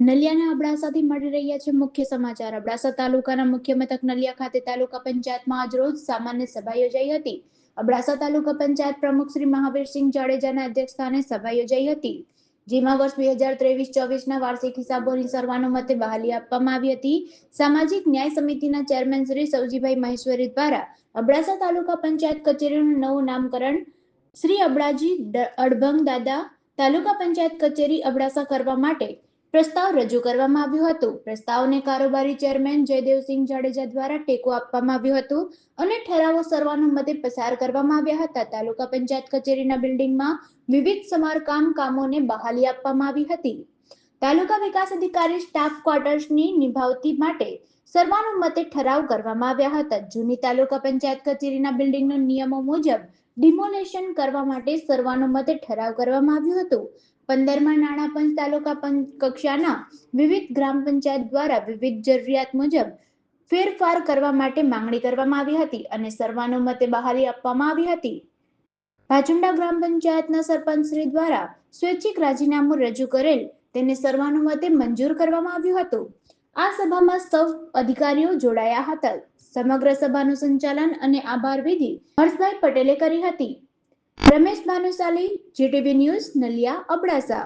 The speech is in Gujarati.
નલિયાના અબડાસાથી મળી રહ્યા છે મુખ્ય સમાચાર. અબડાસા તાલુકાના મુખ્ય મથક નલિયા ખાતે તાલુકા પંચાયતમાં આજરોજ સામાન્ય સભા યોજાઈ હતી. અબડાસા તાલુકા પંચાયત પ્રમુખ શ્રી મહાવીરસિંહ જાડેજાના અધ્યક્ષસ્થાને સભા યોજાઈ હતી, જેમાં વર્ષ બે હજાર ત્રેવીસ ચોવીસના વાર્ષિક હિસાબોની સર્વાનુમતે બહાલી આપવામાં આવી હતી. સામાજિક ન્યાય સમિતિના ચેરમેન શ્રી સૌજીભાઈ મહેશ્વરી દ્વારા અબડાસા તાલુકા પંચાયત કચેરીનું નવું નામકરણ શ્રી અબડાજી અડભંગ દાદા તાલુકા પંચાયત કચેરી અબડાસા કરવા માટે પ્રસ્તાવ રજૂ કરવામાં આવ્યું હતું. પ્રસ્તાવને કારોબારી ચેરમેન જયદેવસિંહ જાડેજા દ્વારા ટેકો આપવામાં આવ્યો હતો અને ઠરાવો સર્વાનુમતે પસાર કરવામાં આવ્યા હતા. તાલુકા પંચાયત કચેરીના બિલ્ડિંગમાં વિવિધ સમારકામ કામોને બહાલી આપવામાં આવી હતી. તાલુકા વિકાસ અધિકારી સ્ટાફ ક્વાર્ટર્સની નિભાવતી માટે સર્વાનુમતે ઠરાવ કરવામાં આવ્યા હતા. જૂની તાલુકા પંચાયત કચેરીના બિલ્ડિંગના નિયમો મુજબ ડિમોલેશન કરવા માટે સર્વાનુમતે ઠરાવ કરવામાં આવ્યું હતું. પંદરમાં નાણાં પંચ તાલુકા કક્ષાના વિવિધ ગ્રામ પંચાયત દ્વારા વિવિધ જરૂરિયાત મુજબ ફેરફાર કરવા માટે માંગણી કરવામાં આવી હતી અને સર્વાનુમતે બહાલી આપવામાં આવી હતી. ભાચુંડા ગ્રામ પંચાયતના સરપંચ શ્રી દ્વારા સ્વૈચ્છિક રાજીનામું રજૂ કરેલ તેને સર્વાનુમતે મંજૂર કરવામાં આવ્યું હતું. આ સભામાં સૌ અધિકારીઓ જોડાયા હતા. સમગ્ર સભાનું સંચાલન અને આભાર વિધિ હર્ષભાઈ પટેલે કરી હતી. Ramesh Bhanushali, GTV news, Naliya, Abdasa.